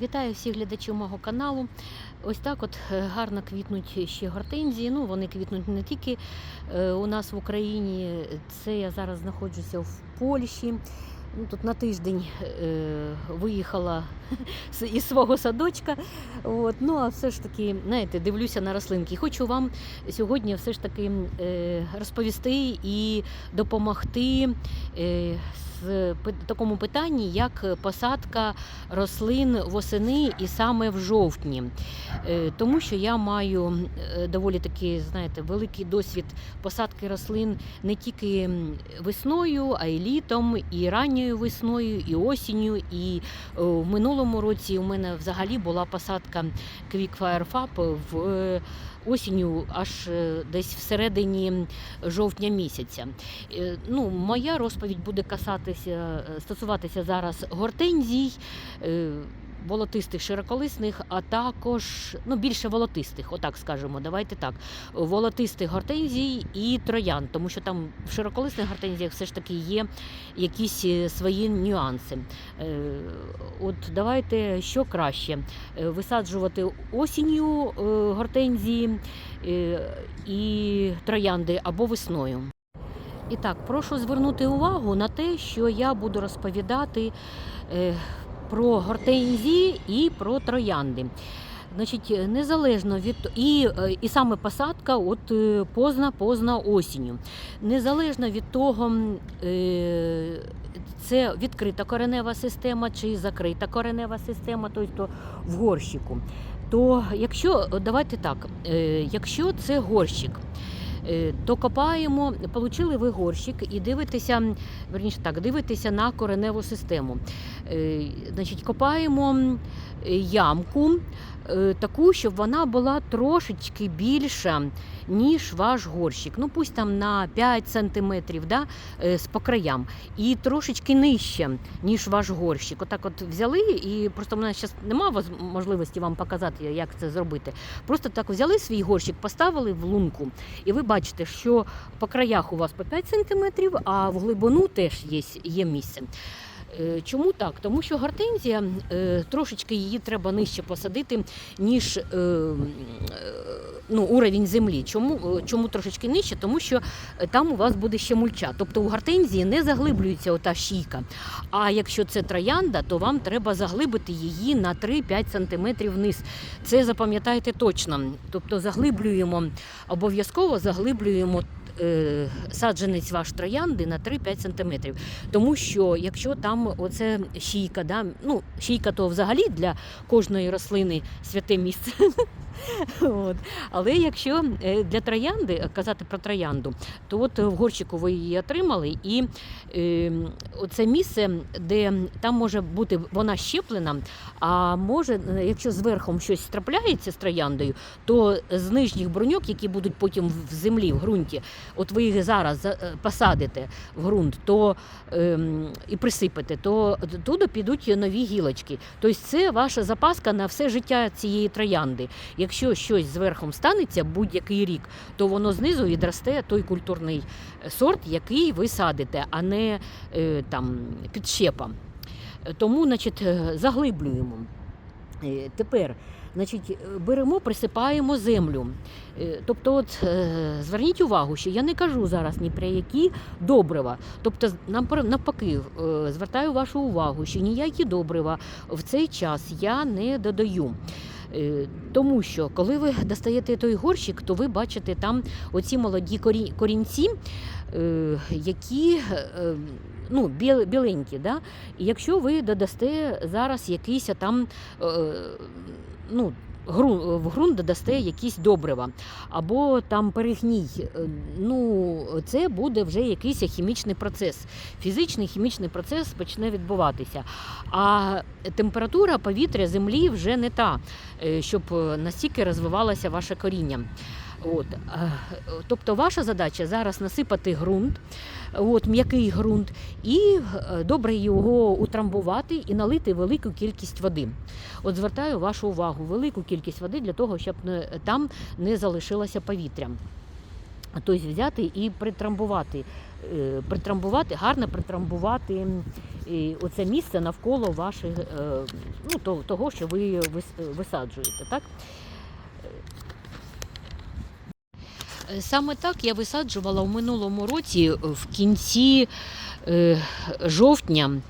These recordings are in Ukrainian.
Вітаю всіх глядачів мого каналу. Ось так от е, гарно квітнуть ще гортензії. Ну, вони квітнуть не тільки е, у нас в Україні. Це я зараз знаходжуся в Польщі. Ну, тут на тиждень е, виїхала із свого садочка. От. Ну, а все ж таки, знаєте, дивлюся на рослинки. Хочу вам сьогодні все ж таки е, розповісти і допомогти е, з такому питанні, як посадка рослин восени і саме в жовтні. Е, Тому що я маю е, доволі таки, знаєте, великий досвід посадки рослин не тільки весною, а й літом, і ранньою весною, і осінню. І е, в минулому році у мене взагалі була посадка Quickfire Fab в е, осінню, аж е, десь всередині жовтня місяця. Е, Ну, моя розповідь буде касатися, стосуватися зараз гортензій. Волотистих широколисних, а також ну більше волотистих, отак скажемо. Давайте так. Волотистих гортензій і троян, тому що там в широколисних гортензіях все ж таки є якісь е, свої нюанси. Е, От давайте що краще е, висаджувати осінню гортензії і троянди або весною. І так, прошу звернути увагу на те, що я буду розповідати про гортензії і про троянди. Значить, незалежно від і, е, і саме посадка от е, позна позна осінню. Незалежно від того, е, це відкрита коренева система чи закрита коренева система, тобто в горщику. То якщо давайте так, якщо це горщик, е, то копаємо, получили ви горщик і дивитеся, верніше так, дивитеся на кореневу систему. Е, Значить, копаємо ямку е, таку, щоб вона була трошечки більша, ніж ваш горщик. Ну, пусть там на 5 сантиметрів да, е, з по краям, і трошечки нижче, ніж ваш горщик. Отак от взяли, і просто в мене зараз немає можливості вам показати, як це зробити. Просто так взяли свій горщик, поставили в лунку, і ви бачите, що по краях у вас по 5 сантиметрів, а в глибину теж є, є місце. Е, Чому так? Тому що гортензія е, трошечки її треба нижче посадити, ніж е, ну, уровень землі. Чому, чому трошечки нижче? Тому що там у вас буде ще мульча. Тобто у гортензії не заглиблюється ота шійка. А якщо це троянда, то вам треба заглибити її на 3-5 см вниз. Це запам'ятайте точно. Тобто заглиблюємо, обов'язково заглиблюємо. Е, Саджанець ваш троянди на 3-5 см. Тому що якщо там оце шійка, да, ну шійка то взагалі для кожної рослини святе місце. От. Але якщо е, для троянди е, казати про троянду, то от в горщику ви її отримали, і е, оце місце, де там може бути вона щеплена, а може, якщо зверху щось трапляється з трояндою, то з нижніх бруньок, які будуть потім в землі, в ґрунті, от ви їх зараз е, посадите в ґрунт, то ем, і присипете, то туди підуть нові гілочки. Тобто це ваша запаска на все життя цієї троянди. Якщо щось зверху станеться будь-який рік, то воно знизу відросте той культурний е, сорт, який ви садите, а не е, там підщепа. Е, Тому, значить, заглиблюємо. Тепер, значить, е, беремо, присипаємо землю. Е, Тобто, от е, зверніть увагу, що я не кажу зараз ні про які добрива. Тобто, напр- навпаки, звертаю вашу увагу, що ніякі добрива в цей час я не додаю. Тому що коли ви достаєте той горщик, то ви бачите там оці молоді корінці, які ну, біленькі. Да? І якщо ви додасте зараз якийсь там ну, гру в ґрунт додасте якісь добрива, або там перегній, е, ну, це буде вже якийсь хімічний процес. Фізичний хімічний процес почне відбуватися. А температура повітря землі вже не та, е, щоб е, настільки розвивалося ваше коріння. От, е, тобто ваша задача зараз насипати ґрунт, от, м'який ґрунт, і е, добре його утрамбувати і налити велику кількість води. От звертаю вашу увагу, велику кількість води для того, щоб там не залишилося повітря. Тобто взяти і притрамбувати, е, притрамбувати, гарно притрамбувати і оце місце навколо ваших, е, ну, того, що ви висаджуєте. Так? Е, Саме так я висаджувала в минулому році в кінці е, жовтня. е,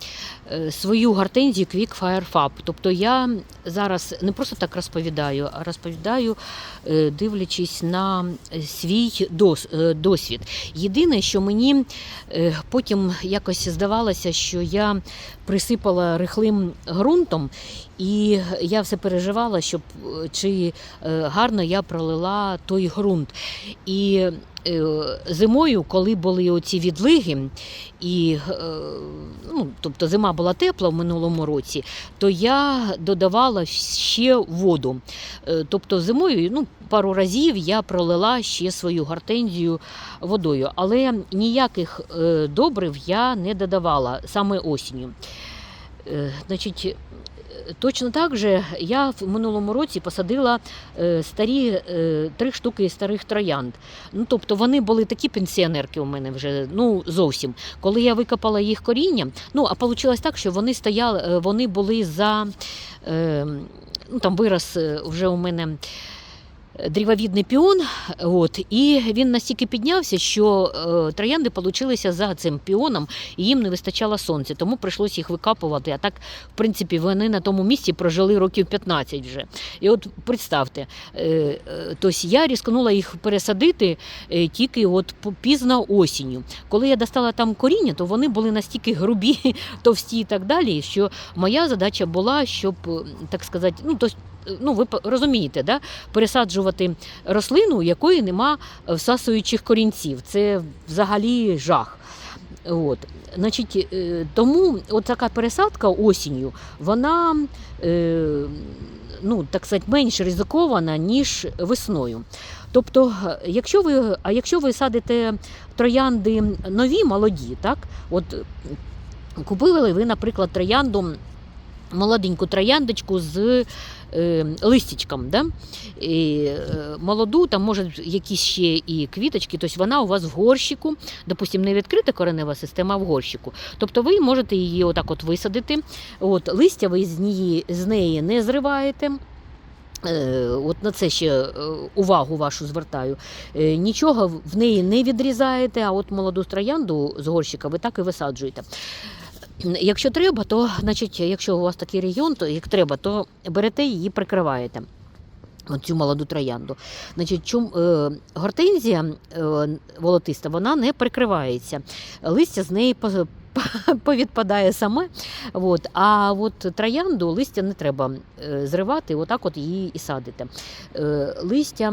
свою гортензію Quick Fire Fab. Тобто я зараз не просто так розповідаю, а розповідаю, е, дивлячись на свій е, досвід. Єдине, що мені е, потім якось здавалося, що я присипала рихлим ґрунтом, і я все переживала, щоб е, чи е, гарно я пролила той ґрунт. І е, зимою, коли були оці відлиги, і е, ну, тобто зима була тепла в минулому році, то я додавала ще воду. Е, Тобто зимою ну, пару разів я пролила ще свою гортензію водою, але ніяких е, добрив я не додавала саме осінню. Е, Значить, е, Точно так же я в минулому році посадила е, старі е, три штуки старих троянд. Ну, тобто вони були такі пенсіонерки у мене вже ну зовсім. Коли я викопала їх коріння, ну а вийшло так, що вони стояли, е, вони були за ну там вирос е, вже у мене. Дрівовідний піон, от, і він настільки піднявся, що е, троянди получилися за цим піоном, і їм не вистачало сонця, тому прийшлося їх викапувати. А так, в принципі, вони на тому місці прожили років 15 вже. І от представте, е, е, тобто я різкнула їх пересадити е, тільки от пізно осінню. Коли я достала там коріння, то вони були настільки грубі, товсті і так далі, що моя задача була, щоб, так сказати, ну, то, ну ви розумієте, да? пересаджувати рослину, у якої нема всасуючих корінців. Це взагалі жах. От. Значить, е, тому от така пересадка осінню, вона е, ну, так сказати, менш ризикована, ніж весною. Тобто, якщо ви, а якщо ви садите троянди нові, молоді, так, от купили ви, наприклад, троянду, молоденьку трояндочку з е, листячком, да? і, е, молоду, там може якісь ще і квіточки, тобто вона у вас в горщику, допустимо, не відкрита коренева система, а в горщику. Тобто ви можете її отак от висадити, от, листя ви з неї, з неї не зриваєте. Е, От на це ще увагу вашу звертаю. Нічого в неї не відрізаєте, а от молоду троянду з горщика ви так і висаджуєте. Якщо треба, то значить, якщо у вас такий регіон, то як треба, то берете її, прикриваєте. Цю молоду троянду. Значить, чум, е, гортензія е, волотиста вона не прикривається. Листя з неї повідпадає саме. От. А от троянду листя не треба е, зривати, отак от її і садите. Е, листя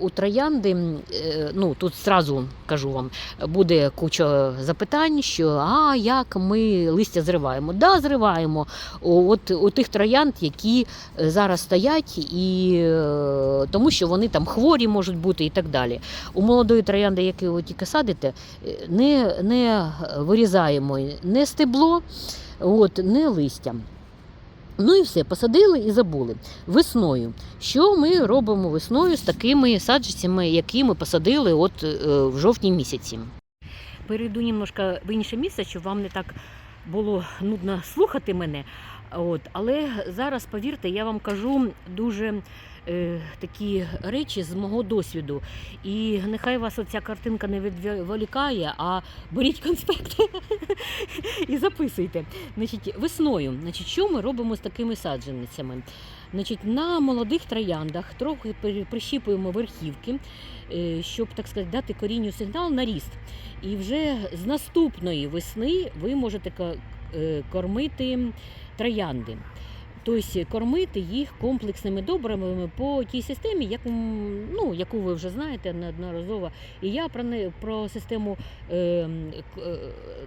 у троянди, е, ну тут зразу кажу вам, буде куча запитань, що а як ми листя зриваємо? Да, зриваємо. От у тих троянд, які зараз стоять, і тому що вони там хворі можуть бути і так далі. У молодої троянди, яку ви тільки садите, не, не вирізаємо не стебло, от, не листя. Ну і все, посадили і забули. Весною. Що ми робимо весною з такими саджанцями, які ми посадили от, е, в жовтні місяці? Перейду немножко в інше місце, щоб вам не так було нудно слухати мене. От, але зараз, повірте, я вам кажу дуже такі речі з мого досвіду. І нехай вас оця картинка не відволікає, а беріть конспекти і записуйте. Значить, весною, значить, що ми робимо з такими саджанцями? Значить, на молодих трояндах трохи при- прищіпуємо верхівки, е, щоб так сказати, дати корінню сигнал на ріст. І вже з наступної весни ви можете е, кормити троянди. Тобто кормити їх комплексними добривами по тій системі, яку, ну, яку ви вже знаєте неодноразово. І я про, не, про систему е, е,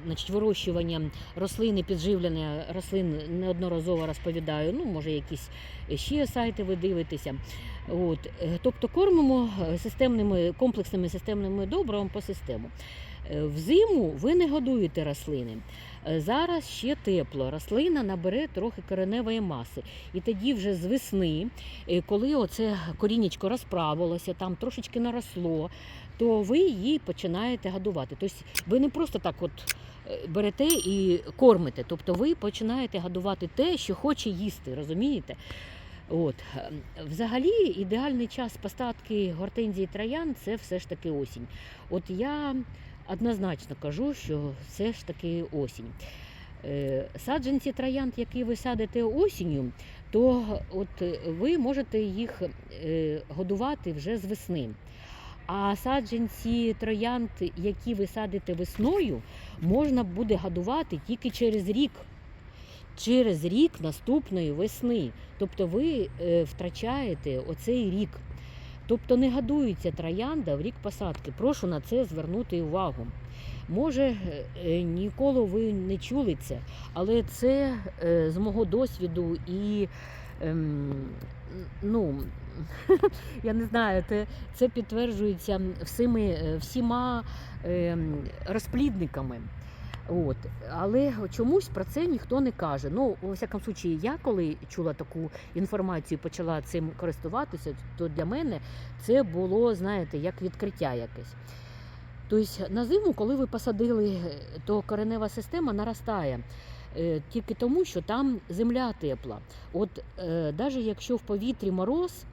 значить, вирощування рослин і підживлення рослин неодноразово розповідаю. Ну, може, якісь ще сайти ви дивитеся. От, е, тобто кормимо системними комплексними системними добривами по систему. Е, Взиму ви не годуєте рослини. Е, Зараз ще тепло, рослина набере трохи кореневої маси. І тоді вже з весни, е, коли оце корінечко розправилося, там трошечки наросло, то ви її починаєте годувати. Тобто ви не просто так от берете і кормите. Тобто ви починаєте годувати те, що хоче їсти, розумієте? От. Взагалі, ідеальний час посадки гортензії троян це все ж таки осінь. От я однозначно кажу, що все ж таки осінь. Е, Саджанці троянд, які ви садите осінню, то от ви можете їх е, годувати вже з весни. А саджанці троянд, які ви садите весною, можна буде годувати тільки через рік. Через рік наступної весни. Тобто ви е, втрачаєте оцей рік. Тобто не годується троянда в рік посадки. Прошу на це звернути увагу. Може, е, е, ніколи ви не чули це, але це е, з мого досвіду і ем, ну, я не знаю, це, це підтверджується всіми, всіма ем, розплідниками. От. Але чомусь про це ніхто не каже. Ну, у всякому случаї, я коли чула таку інформацію, почала цим користуватися, то для мене це було, знаєте, як відкриття якесь. Тобто на зиму, коли ви посадили, то коренева система наростає. е, Тільки тому, що там земля тепла. От е, навіть якщо в повітрі мороз,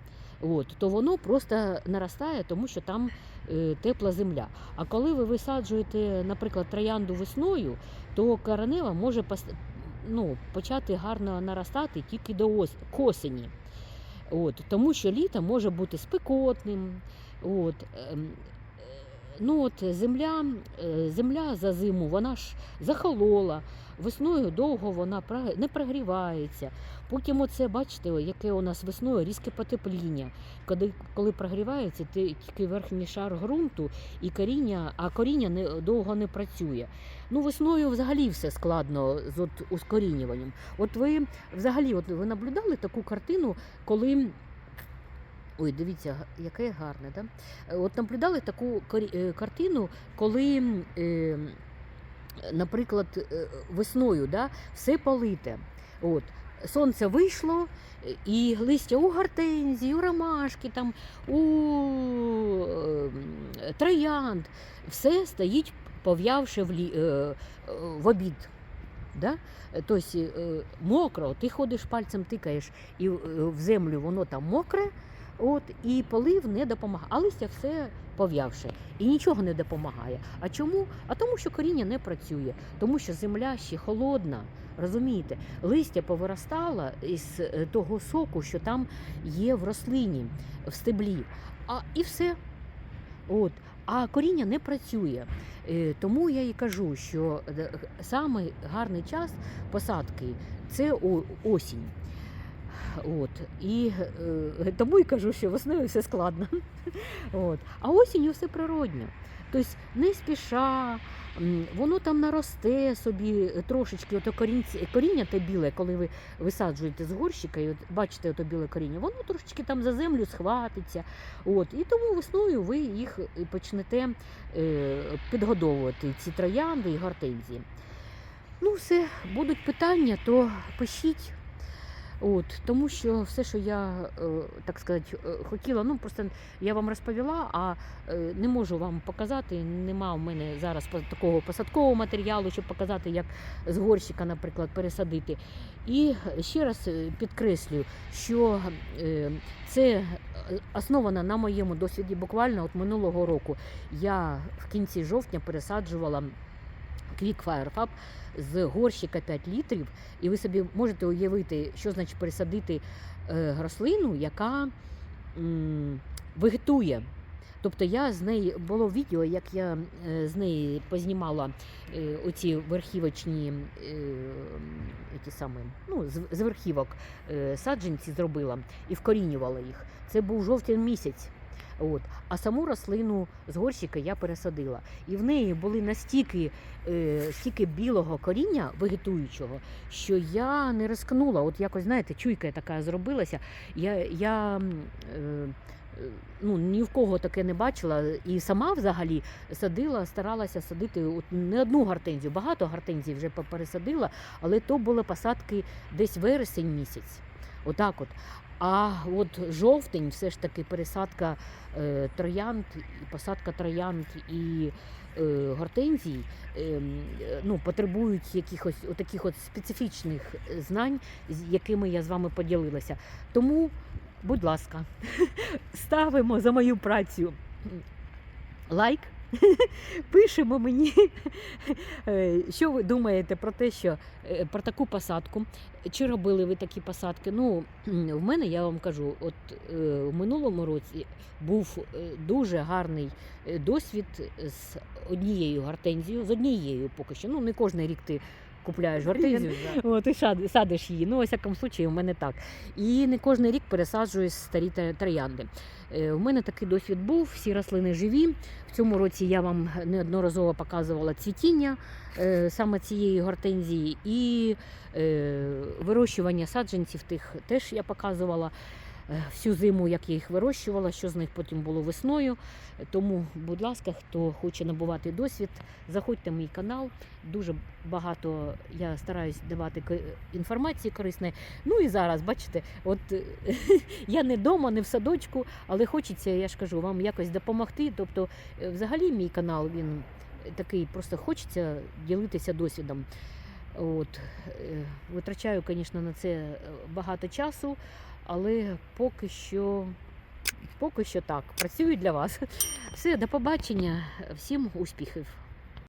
от, то воно просто наростає, тому що там е, тепла земля. А коли ви висаджуєте, наприклад, троянду весною, то каранева може ну, почати гарно наростати тільки до ос- осені. От, тому що літо може бути спекотним. От, ем, е, ну, от, земля, е, земля за зиму вона ж захолола. Весною довго вона не прогрівається. Потім оце, бачите, яке у нас весною різке потепління. Коли, коли прогрівається, тільки верхній шар ґрунту і коріння, а коріння не, довго не працює. Ну, весною взагалі все складно з от, ускорінюванням. От ви взагалі от ви наблюдали таку картину, коли. Ой, дивіться, яке гарне, да? Е, От наблюдали таку е, картину, коли, е, наприклад, е, весною да, все полите. От, сонце вийшло, і листя у гортензії, у ромашки, там, у е, троянд, все стоїть пов'явши в, лі, в обід. Да? Тобто мокро, ти ходиш пальцем тикаєш, і в землю воно там мокре, от, і полив не допомагає. А листя все пов'явше і нічого не допомагає. А чому? А тому, що коріння не працює, тому що земля ще холодна. Розумієте, листя повиростало із е, того соку, що там є в рослині, в стеблі. А і все. От. А коріння не працює. Е, Тому я і кажу, що е, саме гарний час посадки це осінь. От. І е, тому і кажу, що весною все складно. От. А осінню все природньо. Тобто не спіша, воно там наросте собі трошечки, ото корінці, коріння те біле, коли ви висаджуєте з горщика, і от бачите ото біле коріння, воно трошечки там за землю схватиться. От. І тому весною ви їх почнете е, підгодовувати, ці троянди і гортензії. Ну, все, будуть питання, то пишіть. От, тому що все, що я, е, так сказати, е, хотіла, ну просто я вам розповіла, а е, не можу вам показати. Нема в мене зараз такого посадкового матеріалу, щоб показати, як з горщика, наприклад, пересадити. І ще раз підкреслюю, що це основано на моєму досвіді. Буквально от минулого року я в кінці жовтня пересаджувала Quick Fire Fab з горщика 5 літрів, і ви собі можете уявити, що значить пересадити е, рослину, яка вегетує. Тобто я з неї було відео, як я е, з неї познімала е, оці верхівочні ті самі, ну, з, верхівок саджанці зробила і вкорінювала їх. Це був жовтень місяць. От. А саму рослину з горщика я пересадила. І в неї були настільки е, стільки білого коріння вегетуючого, що я не рискнула. От якось, знаєте, чуйка така зробилася. Я, я е, ну, ні в кого таке не бачила. І сама взагалі садила, старалася садити от не одну гортензію. Багато гортензій вже пересадила, але то були посадки десь вересень місяць. Отак от. А от жовтень, все ж таки пересадка е, троянд, посадка троянд і е, гортензій ем, е, ну, потребують якихось таких от специфічних знань, з якими я з вами поділилася. Тому, будь ласка, ставимо за мою працю лайк. Пишемо мені, е, що ви думаєте про те, що е, про таку посадку. Чи робили ви такі посадки? Ну, в мене я вам кажу, от е, в минулому році був дуже гарний досвід з однією гортензією, з однією поки що. Ну, не кожен рік ти купляєш гортензію. От, і садиш її. Ну, у всякому случаї, у мене так. І не кожен рік пересаджую старі троянди. Е, У мене такий досвід був, всі рослини живі. В цьому році я вам неодноразово показувала цвітіння е, саме цієї гортензії, і е, вирощування саджанців тих теж я показувала. Е, Всю зиму, як я їх вирощувала, що з них потім було весною. Тому, будь ласка, хто хоче набувати досвід, заходьте в мій канал. Дуже багато я стараюсь давати інформації корисної. Ну і зараз, бачите, от я не вдома, не в садочку, але хочеться, я ж кажу, вам якось допомогти. Тобто, е, взагалі, мій канал він такий, просто хочеться ділитися досвідом. От, е, витрачаю, звісно, на це багато часу, але поки що, поки що так, працюю для вас. Все, до побачення, всім успіхів.